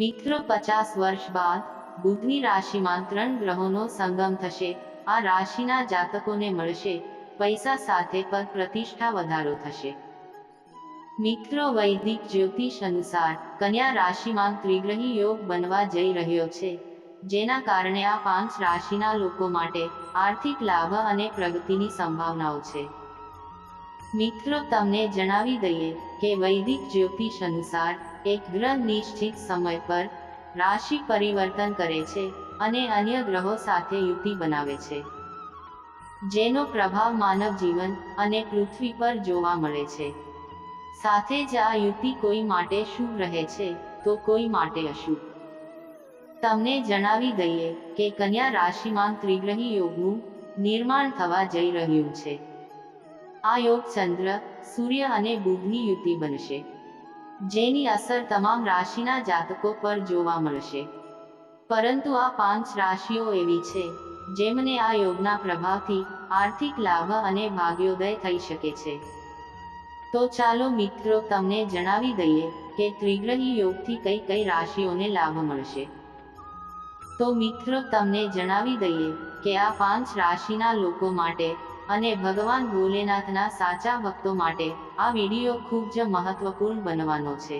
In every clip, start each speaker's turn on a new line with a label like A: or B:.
A: મિત્રો પચાસ વર્ષ બાદ બુધની રાશિમાં ત્રણ ગ્રહોનો સંગમ થશે. આ રાશિના જાતકોને મળશે પૈસા સાથે પર પ્રતિષ્ઠા વધારો થશે. મિત્રો વૈદિક જ્યોતિષ અનુસાર કન્યા રાશિમાં ત્રિગ્રહી યોગ બનવા જઈ રહ્યો છે, જેના કારણે આ પાંચ રાશિના લોકો માટે આર્થિક લાભ અને પ્રગતિની સંભાવનાઓ છે. મિત્રો તમને જણાવી દઈએ કે વૈદિક જ્યોતિષ અનુસાર એક ગ્રહ નિશ્ચિત સમય પર રાશિ પરિવર્તન કરે છે અને અન્ય ગ્રહો સાથે યુતિ બનાવે છે. જેનો પ્રભાવ માનવ જીવન અને પૃથ્વી પર જોવા મળે છે. સાથે જ આ યુતિ કોઈ માટે શુભ રહે છે તો કોઈ માટે અશુભ. તમને જણાવી દઈએ કે કન્યા રાશિમાં ત્રિગ્રહી યોગનું નિર્માણ થવા જઈ રહ્યું છે. આ યોગ ચંદ્ર, સૂર્ય અને બુધની યુતિ બનશે. જેની અસર તમામ રાશિના જાતકો પર જોવા મળશે. પરંતુ આ પાંચ રાશિઓ એવી છે, જેમને આ યોગના પ્રભાવથી આર્થિક લાભ અને ભાગ્યોદય થઈ શકે છે. તો ચાલો મિત્રો, તમને જણાવી દઈએ કે ત્રિગ્રહી યોગથી કઈ કઈ રાશિઓને લાભ મળશે. તો મિત્રો, તમને જણાવી દઈએ કે આ પાંચ રાશિના લોકો માટે અને ભગવાન ભોલેનાથના સાચા ભક્તો માટે આ વીડિયો ખૂબ જ મહત્વપૂર્ણ બનવાનો છે.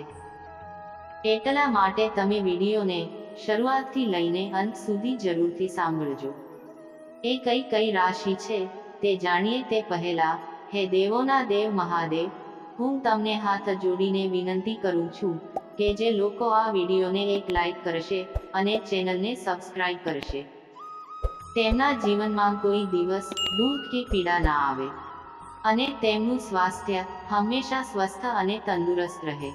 A: એટલા માટે તમે વિડીયોને શરૂઆતથી લઈને અંત સુધી જરૂરથી સાંભળજો. એ કઈ કઈ રાશિ છે તે જાણીએ તે પહેલા, હે દેવોના દેવ મહાદેવ, હું તમને હાથ જોડીને વિનંતી કરું છું કે જે લોકો આ વિડીયોને એક લાઈક કરશે અને ચેનલને સબસ્ક્રાઇબ કરશે. તેમના જીવનમાં કોઈ દિવસ દુઃખ કે પીડા ના આવે અને તેમનું સ્વાસ્થ્ય હંમેશા સ્વસ્થ અને તંદુરસ્ત રહે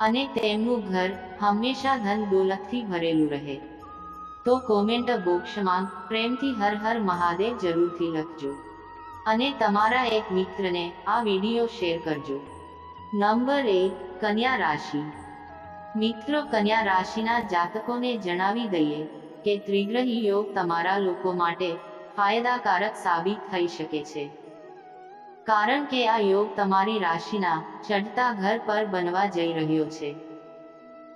A: અને તેમનું ઘર હંમેશા ધન દોલતથી ભરેલું રહે. તો કોમેન્ટ બોક્સમાં પ્રેમથી હર હર મહાદેવ જરૂરથી લખજો અને તમારા એક મિત્રને આ વીડિયો શેર કરજો. નંબર એક કન્યા રાશિ. મિત્રો, કન્યા રાશિના જાતકોને જણાવી દઈએ કે ત્રિગ્રહી યોગ તમારા લોકો માટે ફાયદાકારક સાબિત થઈ શકે છે. કારણ કે આ યોગ તમારી રાશિના ચઢતા ઘર પર બનવા જઈ રહ્યો છે.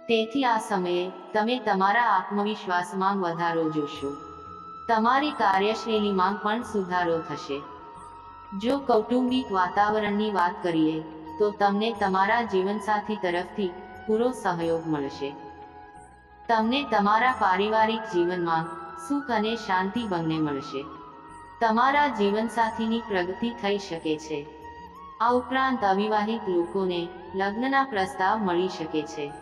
A: તેથી આ સમયે તમે તમારા આત્મવિશ્વાસમાં વધારો જોશો. તમારી કાર્યશૈલીમાં પણ સુધારો થશે. જો કૌટુંબિક વાતાવરણની વાત કરીએ, તો તમને તમારા જીવનસાથી તરફથી પૂરો સહયોગ મળશે. તમને તમારા પારિવારિક જીવનમાં સુખ અને શાંતિ બંને મળશે. તમારા જીવનસાથીની પ્રગતિ થઈ શકે છે. આ ઉપરાંત અવિવાહિત લોકોને લગ્નના પ્રસ્તાવ મળી શકે છે.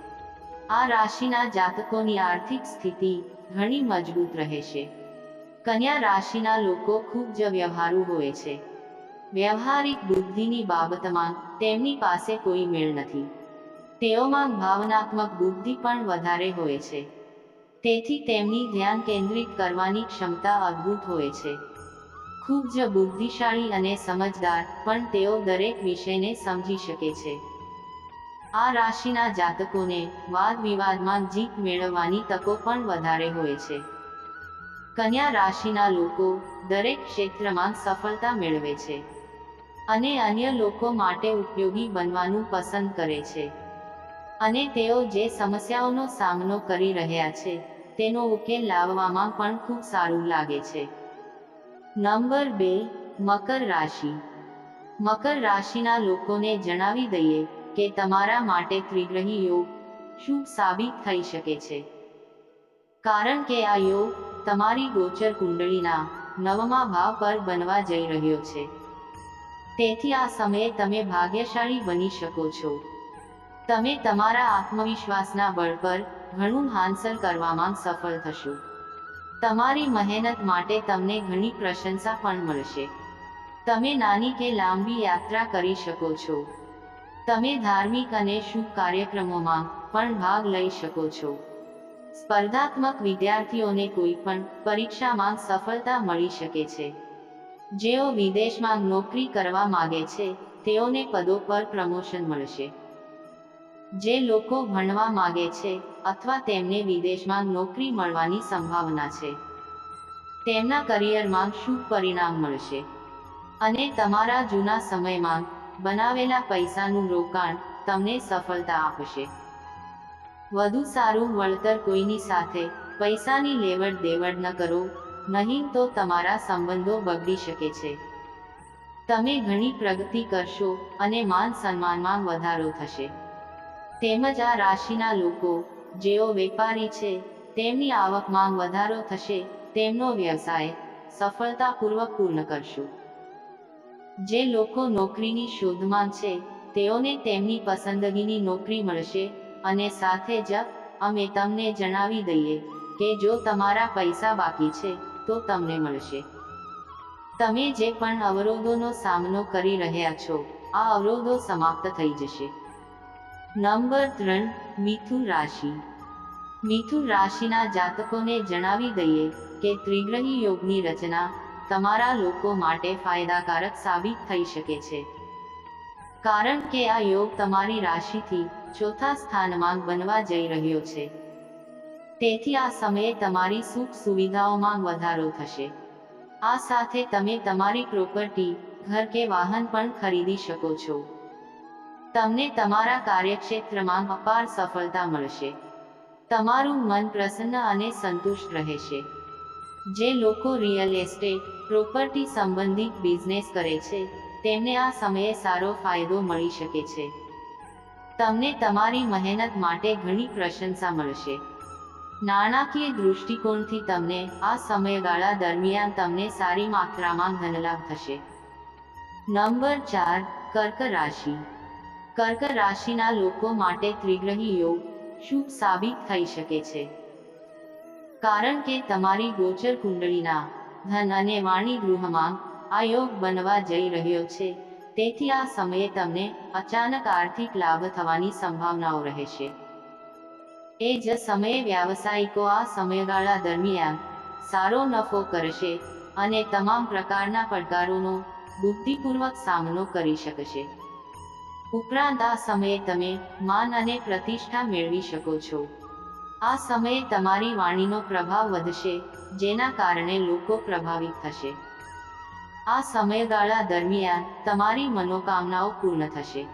A: આ રાશિના જાતકોની આર્થિક સ્થિતિ ઘણી મજબૂત રહેશે. કન્યા રાશિના લોકો ખૂબ જ વ્યવહારુ હોય છે. વ્યવહારિક બુદ્ધિની બાબતમાં તેમની પાસે કોઈ મેળ નથી. તેઓમાં ભાવનાત્મક બુદ્ધિ પણ વધારે હોય છે. તેથી તેમની ધ્યાન કેન્દ્રિત કરવાની ક્ષમતા અદ્ભુત હોય છે. ખૂબ જ બુદ્ધિશાળી અને સમજદાર પણ તેઓ દરેક વિષયને સમજી શકે છે. આ રાશિના જાતકોને વાદ વિવાદમાં જીત મેળવવાની તકો પણ વધારે હોય છે. કન્યા રાશિના લોકો દરેક ક્ષેત્રમાં સફળતા મેળવે છે અને અન્ય લોકો માટે ઉપયોગી બનવાનું પસંદ કરે છે. અને તેઓ જે સમસ્યાઓનો સામનો કરી રહ્યા છે, તેનો ઉકેલ લાવવામાં પણ ખૂબ સારું લાગે છે. નંબર બે, મકર રાશિ. મકર રાશિના લોકોને જણાવી દઈએ કે તમારા માટે ત્રિગ્રહી યોગ શુભ સાબિત થઈ શકે છે. કારણ કે આ યોગ તમારી ગોચર કુંડળીના નવમા ભાવ પર બનવા જઈ રહ્યો છે. તેથી આ સમયે તમે ભાગ્યશાળી બની શકો છો. તમે તમારા આત્મવિશ્વાસના બળ પર ઘણું હાંસલ કરવામાં સફળ થશો. તમારી મહેનત માટે તમને ઘણી પ્રશંસા પણ મળશે. તમે નાની કે લાંબી યાત્રા કરી શકો છો. તમે ધાર્મિક અને શુભ કાર્યક્રમોમાં પણ ભાગ લઈ શકો છો. સ્પર્ધાત્મક વિદ્યાર્થીઓને કોઈ પણ પરીક્ષામાં સફળતા મળી શકે છે. જેઓ વિદેશમાં નોકરી કરવા માગે છે, તેઓને પદો પર પ્રમોશન મળશે. જે લોકો ભણવા માગે છે અથવા તેમને વિદેશમાં નોકરી મળવાની સંભાવના છે. તેમના કરિયરમાં શું પરિણામ મળશે? અને તમારા જૂના સમયમાં બનાવેલા પૈસાનું રોકાણ તમને સફળતા આપશે. વધુ સારું વળતર કોઈની સાથે પૈસાની લેવડ દેવડ ન કરો, નહીં તો તમારા સંબંધો બગડી શકે છે. તમે ઘણી પ્રગતિ કરશો અને માન સન્માનમાં વધારો થશે. તેમજ આ રાશિના લોકો, જેઓ વેપારી છે, તેમની આવકમાં વધારો થશે, તેમનો વ્યવસાય સફળતાપૂર્વક પૂર્ણ કરશો. જે લોકો નોકરીની શોધમાં છે, તેઓને તેમની પસંદગીની નોકરી મળશે અને સાથે જ અમે તમને જણાવી દઈએ કે જો તમારા પૈસા બાકી છે, તો તમને મળશે. તમે જે પણ અવરોધોનો સામનો કરી રહ્યા છો, આ અવરોધો સમાપ્ત થઈ જશે. નંબર ત્રણ, મિથુન રાશિ. મિથુન રાશિના જાતકોને જણાવી દઈએ કે ત્રિગ્રહી યોગની રચના તમારા લોકો માટે ફાયદાકારક સાબિત થઈ શકે છે. કારણ કે આ યોગ તમારી રાશિથી ચોથા સ્થાનમાં બનવા જઈ રહ્યો છે. તેથી આ સમયે તમારી સુખ સુવિધાઓમાં વધારો થશે. આ સાથે તમે તમારી પ્રોપર્ટી, ઘર કે વાહન પણ ખરીદી શકો છો. તમને તમારા કાર્યક્ષેત્રમાં અપાર સફળતા મળશે. તમારું મન પ્રસન્ન અને સંતુષ્ટ રહેશે. જે લોકો રિયલ એસ્ટેટ, પ્રોપર્ટી સંબંધિત બિઝનેસ કરે છે, તેમને આ સમયે સારો ફાયદો મળી શકે છે. તમને તમારી મહેનત માટે ઘણી પ્રશંસા મળશે. નાણાકીય દૃષ્ટિકોણથી તમને આ સમયગાળા દરમિયાન તમને સારી માત્રામાં ધનલાભ થશે. નંબર ચાર, કર્ક રાશિ. કર્ક રાશિના લોકો માટે ત્રિગ્રહી યોગ શુભ સાબિત થઈ શકે છે. કારણ કે તમારી ગોચર કુંડળીના ધન અને વાણી ગૃહમાં આ યોગ બનવા જઈ રહ્યો છે. તેથી આ સમયે તમને અચાનક આર્થિક લાભ થવાની સંભાવનાઓ રહેશે. એ જ સમયે વ્યાવસાયિકો આ સમયગાળા દરમિયાન સારો નફો કરશે અને તમામ પ્રકારના પડકારોનો બુદ્ધિપૂર્વક સામનો કરી શકશે. ઉપરાંત આ સમયે તમે માન અને પ્રતિષ્ઠા મેળવી શકો છો. આ સમયે તમારી વાણીનો પ્રભાવ વધશે, જેના કારણે લોકો પ્રભાવિત થશે. આ સમયગાળા દરમિયાન તમારી મનોકામનાઓ પૂર્ણ થશે.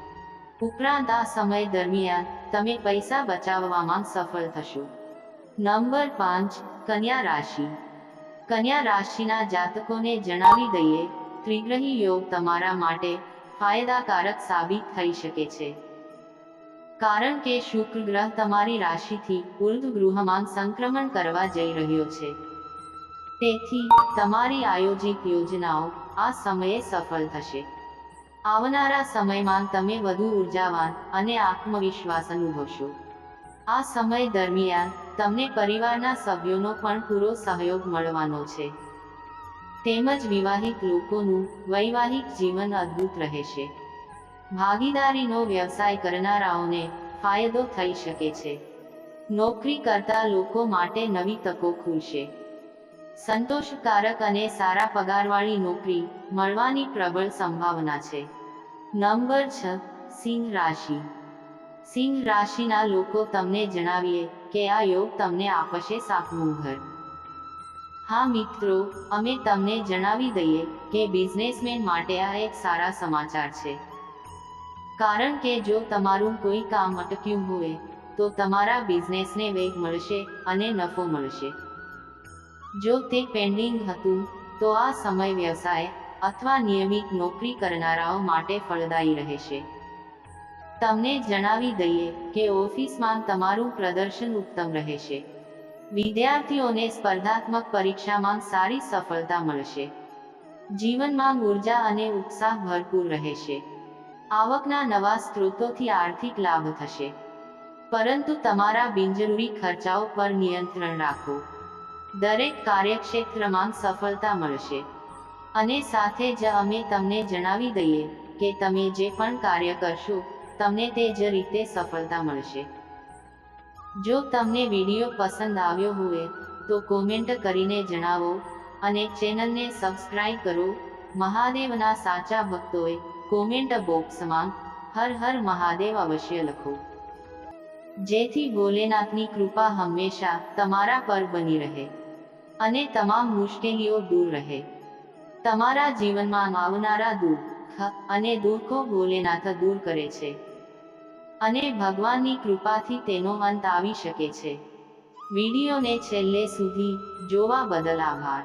A: ઉપરાંત આ સમય દરમિયાન તમે પૈસા બચાવવામાં સફળ થશો. નંબર પાંચ, કન્યા રાશિ. કન્યા રાશિના જાતકોને જણાવી દઈએ, ત્રિગ્રહી યોગ તમારા માટે ફાયદાકારક સાબિત થઈ શકે છે. કારણ કે શુક્ર ગ્રહ તમારી રાશિથી ઉર્ધ ગૃહમાં સંક્રમણ કરવા જઈ રહ્યો છે. તેથી, તમારી આયોજિત યોજનાઓ આ સમયે સફળ થશે. આવનારા સમયમાં તમે વધુ ઉર્જાવાન અને આત્મવિશ્વાસ અનુભવશો. આ સમય દરમિયાન તમને પરિવારના સભ્યોનો પણ પૂરો સહયોગ મળવાનો છે. તેમજ વિવાહિત લોકોનું વૈવાહિક જીવન અદ્ભુત રહેશે. ભાગીદારીનો વ્યવસાય કરનારાઓને ફાયદો થઈ શકે છે. નોકરી કરતા લોકો માટે નવી તકો ખુલશે. સંતોષકારક અને સારા પગારવાળી નોકરી મળવાની પ્રબળ સંભાવના છે. નંબર છ, સિંહ રાશિ. સિંહ રાશિના લોકો તમને જણાવીએ કે આ યોગ તમને આપશે સાતમું ઘર. હા મિત્રો, અમે તમને જણાવી દઈએ કે બિઝનેસમેન માટે આ એક સારા સમાચાર છે. કારણ કે જો તમારું કોઈ કામ અટક્યું હોય, તો તમારા બિઝનેસને વેગ મળશે અને નફો મળશે. જો તે પેન્ડિંગ હતું, તો આ સમય વ્યવસાય અથવા નિયમિત નોકરી કરનારાઓ માટે ફળદાયી રહેશે. તમને જણાવી દઈએ કે ઓફિસમાં તમારું પ્રદર્શન ઉત્તમ રહેશે. વિદ્યાર્થીઓને સ્પર્ધાત્મક પરીક્ષામાં સારી સફળતા મળશે. જીવનમાં ઊર્જા અને ઉત્સાહ ભરપૂર રહેશે. આવકના નવા સ્ત્રોતોથી આર્થિક લાભ થશે. પરંતુ તમારા બિનજરૂરી ખર્ચાઓ પર નિયંત્રણ રાખો. દરેક કાર્યક્ષેત્રમાં સફળતા મળશે. અને સાથે જ અમે તમને જણાવી દઈએ કે તમે જે પણ કાર્ય કરશો, તમને તે જ રીતે સફળતા મળશે. જો તમને વીડિયો પસંદ આવ્યો હોય, તો કોમેન્ટ કરીને જણાવો અને ચેનલને સબસ્ક્રાઇબ કરો. મહાદેવના સાચા ભક્તોએ કોમેન્ટ બોક્સમાં હર હર મહાદેવ અવશ્ય લખો. જેથી ભોલેનાથની કૃપા હંમેશા તમારા પર બની રહે અને તમામ મુશ્કેલીઓ દૂર રહે. તમારા જીવનમાં આવનારા દુઃખ અને દુઃખો ભોલેનાથ દૂર કરે છે. અને ભગવાનની કૃપાથી તેનો અંત આવી શકે છે. વિડીયોને છેલ્લે સુધી જોવા બદલ આભાર.